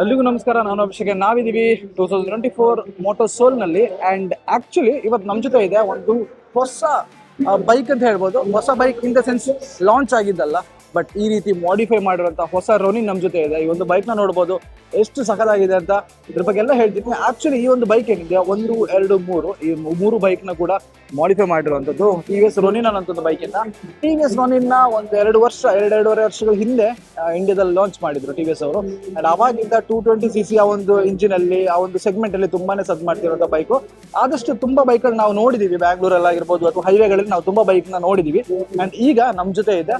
ಎಲ್ಲಿಗೂ ನಮಸ್ಕಾರ, ನಾನು Abhishek. ನಾವಿದೀವಿ two thousand twenty four Moto ಸೋಲ್ನಲ್ಲಿ. And actually ಇವತ್ತು ನಮ್ಮ ಜೊತೆ ಇದೆ ಒಂದು ಹೊಸ ಬೈಕ್ ಅಂತ ಹೇಳ್ಬೋದು. ಹೊಸ bike in the sense launch ಆಗಿದ್ದಲ್ಲ. But ಈ ರೀತಿ ಮಾಡಿಫೈ ಮಾಡಿರುವಂತ ಹೊಸ ರೋನಿ ನಮ್ಮ ಜೊತೆ ಇದೆ. ಈ ಒಂದು ಬೈಕ್ನ ನೋಡ್ಬೋದು. ಎಷ್ಟು ಸಖತ್ತಾಗಿದೆ ಅಂತ ಇದ್ರ ಬಗ್ಗೆ ಎಲ್ಲ ಹೇಳ್ತೀನಿ. ಆಕ್ಚುಲಿ ಈ ಒಂದು ಬೈಕ್ ಏನಿದೆ ಒಂದು, ಎರಡು, ಮೂರು, ಈ ಮೂರು ಬೈಕ್ನ ಕೂಡ ಮಾಡಿಫೈ ಮಾಡಿರುವಂತದ್ದು ಟಿ ವಿ ಎಸ್ ರೋನಿನ್ ಅನ್ನೋಂಥದ್ದು ಬೈಕ್ ಇಂದ ಟಿ ವಿ ಎಸ್ ರೋನಿನ್ ಒಂದ್ ಎರಡು ವರ್ಷ, ಎರಡು, ಎರಡೂವರೆ ವರ್ಷಗಳ ಹಿಂದೆ ಇಂಡಿಯಾದಲ್ಲಿ ಲಾಂಚ್ ಮಾಡಿದ್ರು ಟಿ ವಿ ಎಸ್ ಅವರು. ಅಂಡ್ ಅವಾಗಿಂದ ಟೂ ಟ್ವೆಂಟಿ ಸಿ ಸಿ ಆ ಒಂದು ಇಂಜಿನ್ ಅಲ್ಲಿ, ಆ ಒಂದು ಸೆಗ್ಮೆಂಟ್ ಅಲ್ಲಿ ತುಂಬಾನೇ ಸದ್ ಮಾಡ್ತಿರೋ ಬೈಕ್ ಆದಷ್ಟು ತುಂಬಾ ಬೈಕ್ ನಾವು ನೋಡಿದೀವಿ. ಬ್ಯಾಂಗ್ಳೂರಲ್ಲಿ ಆಗಿರ್ಬೋದು ಅಥವಾ ಹೈವೇಗಳಲ್ಲಿ ನಾವು ತುಂಬಾ ಬೈಕ್ನ ನೋಡಿದೀವಿ. ಅಂಡ್ ಈಗ ನಮ್ ಜೊತೆ ಇದೆ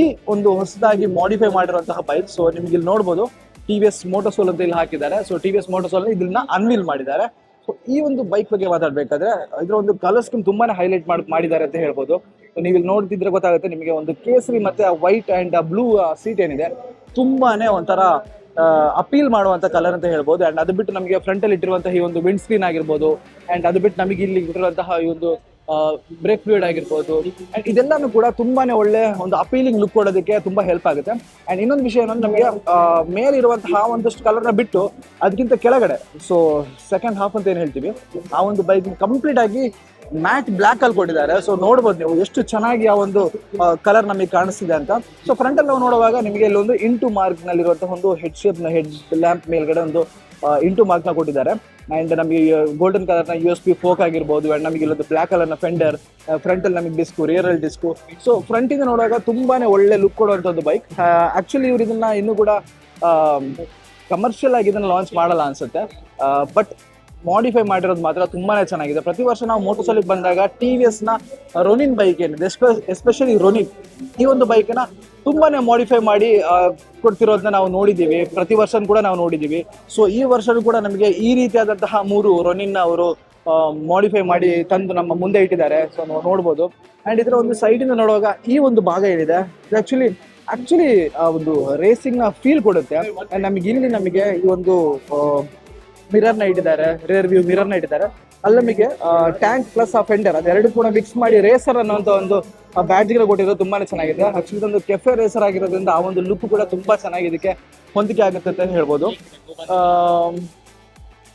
ಈ ಒಂದು ಹೊಸದಾಗಿ ಮಾಡಿಫೈ ಮಾಡಿರುವಂತಹ ಬೈಕ್ ಸೊ ನಿಮ್ಗೆ ಇಲ್ಲಿ ನೋಡಬಹುದು ಟಿ ವಿ ಎಸ್ ಮೋಟೋಸೋಲ್ ಅಂತ ಇಲ್ಲಿ ಹಾಕಿದ್ದಾರೆ. So T V S Moto Soul ಇದನ್ನ ಅನ್ವಿಲ್ ಮಾಡಿದ್ದಾರೆ. ಸೊ ಈ ಒಂದು ಬೈಕ್ ಬಗ್ಗೆ ಮಾತಾಡ್ಬೇಕಾದ್ರೆ, ಇದ್ರ ಒಂದು ಕಲರ್ ಸ್ಕೀಮ್ ತುಂಬಾನೇ ಹೈಲೈಟ್ ಮಾಡಿ, ಮಾಡಿದ್ದಾರೆ ಅಂತ ಹೇಳ್ಬೋದು. ನೀವು ಇಲ್ಲಿ ನೋಡ್ತಿದ್ರೆ ಗೊತ್ತಾಗುತ್ತೆ, ನಿಮಗೆ ಒಂದು ಕೇಸರಿ ಮತ್ತೆ ವೈಟ್ ಅಂಡ್ ಬ್ಲೂ ಸೀಟ್ ಏನಿದೆ, ತುಂಬಾನೇ ಒಂಥರ ಅಪೀಲ್ ಮಾಡುವಂತ ಕಲರ್ ಅಂತ ಹೇಳ್ಬೋದು. ಅಂಡ್ ಅದು ಬಿಟ್ಟು ನಮಗೆ ಫ್ರಂಟ್ ಅಲ್ಲಿ ಇಟ್ಟಿರುವಂತಹ ಈ ಒಂದು ವಿಂಡ್ ಸ್ಕ್ರೀನ್ ಆಗಿರ್ಬೋದು. ಅಂಡ್ ಅದು ಬಿಟ್ಟು ನಮಗೆ ಇಲ್ಲಿ ಇಟ್ಟಿರುವಂತಹ ಈ ಒಂದು ಬ್ರೇಕ್ ಫ್ಲೂಯಿಡ್ ಆಗಿರ್ಬೋದು. ಅಂಡ್ ಇದೆಲ್ಲಾನು ಕೂಡ ತುಂಬಾನೇ ಒಳ್ಳೆ ಒಂದು ಅಪೀಲಿಂಗ್ ಲುಕ್ ಕೊಡೋದಕ್ಕೆ ತುಂಬಾ ಹೆಲ್ಪ್ ಆಗುತ್ತೆ. ಅಂಡ್ ಇನ್ನೊಂದು ವಿಷಯ ಏನಂದ್ರೆ ನಮಗೆ ಮೇಲಿರುವಂತಹ ಒಂದಷ್ಟು ಕಲರ್ನ ಬಿಟ್ಟು ಅದಕ್ಕಿಂತ ಕೆಳಗಡೆ ಸೊ ಸೆಕೆಂಡ್ ಹಾಫ್ ಅಂತ ಏನು ಹೇಳ್ತೀವಿ, ಆ ಒಂದು ಬೈಕ್ ಕಂಪ್ಲೀಟ್ ಆಗಿ ಮ್ಯಾಟ್ ಬ್ಲಾಕ್ ಅಲ್ಲಿ ಕೊಟ್ಟಿದ್ದಾರೆ. ಸೊ ನೋಡ್ಬೋದು ನೀವು ಎಷ್ಟು ಚೆನ್ನಾಗಿ ಆ ಒಂದು ಕಲರ್ ನಮಗೆ ಕಾಣಿಸ್ತಿದೆ ಅಂತ. ಸೊ ಫ್ರಂಟ್ ಅಲ್ಲಿ ನಾವು ನೋಡುವಾಗ ನಿಮಗೆ ಇಲ್ಲೊಂದು ಇಂಟು ಮಾರ್ಕ್ ನಲ್ಲಿರುವಂತಹ ಒಂದು ಹೆಡ್ ಶೇಪ್ನ ಹೆಡ್ ಲ್ಯಾಂಪ್ ಮೇಲ್ಗಡೆ ಒಂದು ಇಂಟು ಮಾರ್ಕ್ನ ಕೊಟ್ಟಿದ್ದಾರೆ. ಅಂಡ್ ನಮಗೆ ಗೋಲ್ಡನ್ ಕಲರ್ನ ಯು ಎಸ್ ಪಿ ಫೋಕ್ ಆಗಿರ್ಬೋದು ಅಂಡ್ ನಮಗೆ ಇಲ್ಲೊಂದು ಬ್ಲಾಕ್ ಕಲರ್ನ ಫೆಂಡರ್ ಫ್ರಂಟ್ ಅಲ್ಲಿ ನಮಗೆ ಡಿಸ್ಕು ರಿಯರ್ ಅಲ್ಲಿ ಡಿಸ್ಕು ಸೊ ಫ್ರಂಟ್ ಇಂದ ನೋಡುವಾಗ ತುಂಬಾನೇ ಒಳ್ಳೆ ಲುಕ್ ಕೊಡುವಂತದ್ದು ಬೈಕ್ ಆಕ್ಚುಲಿ ಇವ್ರು ಇದನ್ನ ಇನ್ನೂ ಕೂಡ ಕಮರ್ಷಿಯಲ್ ಆಗಿ ಇದನ್ನ ಲಾಂಚ್ ಮಾಡಲ್ಲ ಅನ್ಸುತ್ತೆ. ಬಟ್ ಮಾಡಿಫೈ ಮಾಡಿರೋದು ಮಾತ್ರ ತುಂಬಾನೇ ಚೆನ್ನಾಗಿದೆ. ಪ್ರತಿ ವರ್ಷ ನಾವು ಮೋಟೋಸೋಲಿಗೆ ಬಂದಾಗ ಟಿ ವಿ ಎಸ್ನ ರೊನಿನ್ ಬೈಕ್ ಏನಿದೆ ಎಸ್ಪೆಷಲಿ ರೊನಿನ್ ಈ ಒಂದು ಬೈಕ್ನ ತುಂಬಾನೇ ಮಾಡಿಫೈ ಮಾಡಿ ಕೊಡ್ತಿರೋದನ್ನ ನಾವು ನೋಡಿದ್ದೀವಿ. ಪ್ರತಿ ವರ್ಷ ಕೂಡ ನಾವು ನೋಡಿದ್ದೀವಿ. ಸೊ ಈ ವರ್ಷನೂ ಕೂಡ ನಮಗೆ ಈ ರೀತಿಯಾದಂತಹ ಮೂರು ರೊನಿನ್ ಅವರು ಮಾಡಿಫೈ ಮಾಡಿ ತಂದು ನಮ್ಮ ಮುಂದೆ ಇಟ್ಟಿದ್ದಾರೆ. ಸೊ ನಾವು ನೋಡ್ಬೋದು. ಅಂಡ್ ಇದರ ಒಂದು ಸೈಡ್ ಇಂದ ನೋಡುವಾಗ ಈ ಒಂದು ಭಾಗ ಏನಿದೆ ಆಕ್ಚುಲಿ ಆಕ್ಚುಲಿ ಒಂದು ರೇಸಿಂಗ್ನ ಫೀಲ್ ಕೊಡುತ್ತೆ. ನಮಗೆ ಇಲ್ಲಿ ನಮಗೆ ಈ ಒಂದು ಮಿರರ್ನ ಇಟ್ಟಿದ್ದಾರೆ ರೇರ್ ವ್ಯೂ ಮಿರರ್ನ ಇಟ್ಟಿದ್ದಾರೆ. ಅಲ್ಲಮಿಗೆ ನಮಗೆ ಟ್ಯಾಂಕ್ ಪ್ಲಸ್ ಆ ಫೆಂಡರ್ ಅದೆರಡು ಕೂಡ ಮಿಕ್ಸ್ ಮಾಡಿ ರೇಸರ್ ಅನ್ನೋಂಥ ಒಂದು ಬ್ಯಾಡ್ಜ್ಗಳ ಕೊಟ್ಟಿರೋದು ತುಂಬಾನೇ ಚೆನ್ನಾಗಿದೆ. ಆಕ್ಚುಲಿ ಒಂದು ಕೆಫೆ ರೇಸರ್ ಆಗಿರೋದ್ರಿಂದ ಆ ಒಂದು ಲುಕ್ ಕೂಡ ತುಂಬಾ ಚೆನ್ನಾಗಿ ಇದಕ್ಕೆ ಹೊಂದಿಕೆ ಆಗುತ್ತೆ ಅಂತ ಹೇಳ್ಬೋದು.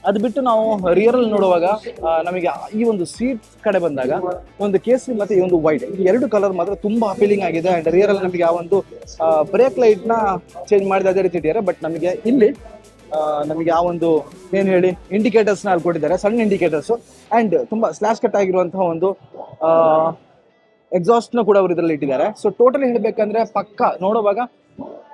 ಅದು ಬಿಟ್ಟು ನಾವು ರಿಯರ್ ಅಲ್ಲಿ ನೋಡುವಾಗ ನಮಗೆ ಈ ಒಂದು ಸೀಟ್ ಕಡೆ ಬಂದಾಗ ಒಂದು ಕೇಸರಿ ಮತ್ತೆ ಈ ಒಂದು ವೈಟ್ ಈ ಎರಡು ಕಲರ್ ಮಾತ್ರ ತುಂಬಾ ಅಪೀಲಿಂಗ್ ಆಗಿದೆ. ಅಂಡ್ ರಿಯರ್ ಅಲ್ಲಿ ನಮಗೆ ಆ ಒಂದು ಬ್ರೇಕ್ ಲೈಟ್ನ ಚೇಂಜ್ ಮಾಡಿದ ಅದೇ ರೀತಿ ಇಟ್ಟಿದ್ದಾರೆ. ಬಟ್ ನಮಗೆ ಇಲ್ಲಿ ನಮಗೆ ಆ ಒಂದು ಏನು ಹೇಳಿ ಇಂಡಿಕೇಟರ್ಸ್ನ ಅಲ್ಲಿ ಕೊಟ್ಟಿದ್ದಾರೆ, ಸಣ್ಣ ಇಂಡಿಕೇಟರ್ಸ್ ಅಂಡ್ ತುಂಬಾ ಸ್ಲಾಶ್ ಕಟ್ ಆಗಿರುವಂತಹ ಒಂದು ಎಕ್ಸಾಸ್ಟ್ನ ಕೂಡ ಅವರು ಇದರಲ್ಲಿ ಇಟ್ಟಿದ್ದಾರೆ. ಸೊ ಟೋಟಲಿ ಹೇಳ್ಬೇಕಂದ್ರೆ ಪಕ್ಕ ನೋಡುವಾಗ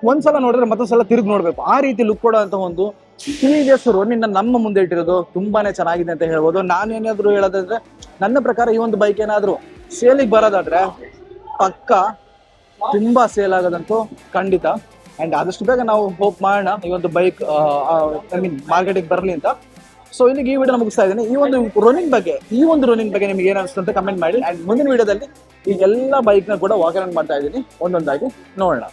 ಒಂದ್ಸಲ ನೋಡಿದ್ರೆ ಮತ್ತೊಂದ್ಸಲ ತಿರುಗಿ ನೋಡ್ಬೇಕು. ಆ ರೀತಿ ಲುಕ್ ಕೊಡುವಂತ ಒಂದು ಸೀರಿಯಸ್ ರೊನ್ನಿನ ನಮ್ಮ ಮುಂದೆ ಇಟ್ಟಿರೋದು ತುಂಬಾನೇ ಚೆನ್ನಾಗಿದೆ ಅಂತ ಹೇಳ್ಬೋದು. ನಾನೇನಾದ್ರೂ ಹೇಳೋದಂದ್ರೆ, ನನ್ನ ಪ್ರಕಾರ ಈ ಒಂದು ಬೈಕ್ ಏನಾದ್ರೂ ಸೇಲಿಗೆ ಬರೋದಾದ್ರೆ ಪಕ್ಕ ತುಂಬಾ ಸೇಲ್ ಆಗೋದಂತೂ ಖಂಡಿತ. ಅಂಡ್ ಆದಷ್ಟು ಬೇಗ ನಾವು ಹೋಪ್ ಮಾಡೋಣ, ಈ ಒಂದು ಬೈಕ್ ಐ ಮೀನ್ ಮಾರ್ಕೆಟಿಗೆ ಬರಲಿ ಅಂತ. ಸೊ ಇಲ್ಲಿಗೆ ಈ ವಿಡಿಯೋ ಮುಗಿಸ್ತಾ ಇದ್ದೀನಿ. ಈ ಒಂದು ರನ್ನಿಂಗ್ ಬಗ್ಗೆ, ಈ ಒಂದು ರನ್ನಿಂಗ್ ಬಗ್ಗೆ ನಿಮ್ಗೆ ಏನು ಅಂತ ಕಮೆಂಟ್ ಮಾಡಿ. ಅಂಡ್ ಮುಂದಿನ ವಿಡಿಯೋದಲ್ಲಿ ಈ ಎಲ್ಲ ಬೈಕ್ನ ಕೂಡ ವಾಕ್ ಮಾಡ್ತಾ ಇದ್ದೀನಿ. ಒಂದೊಂದಾಗಿ ನೋಡೋಣ.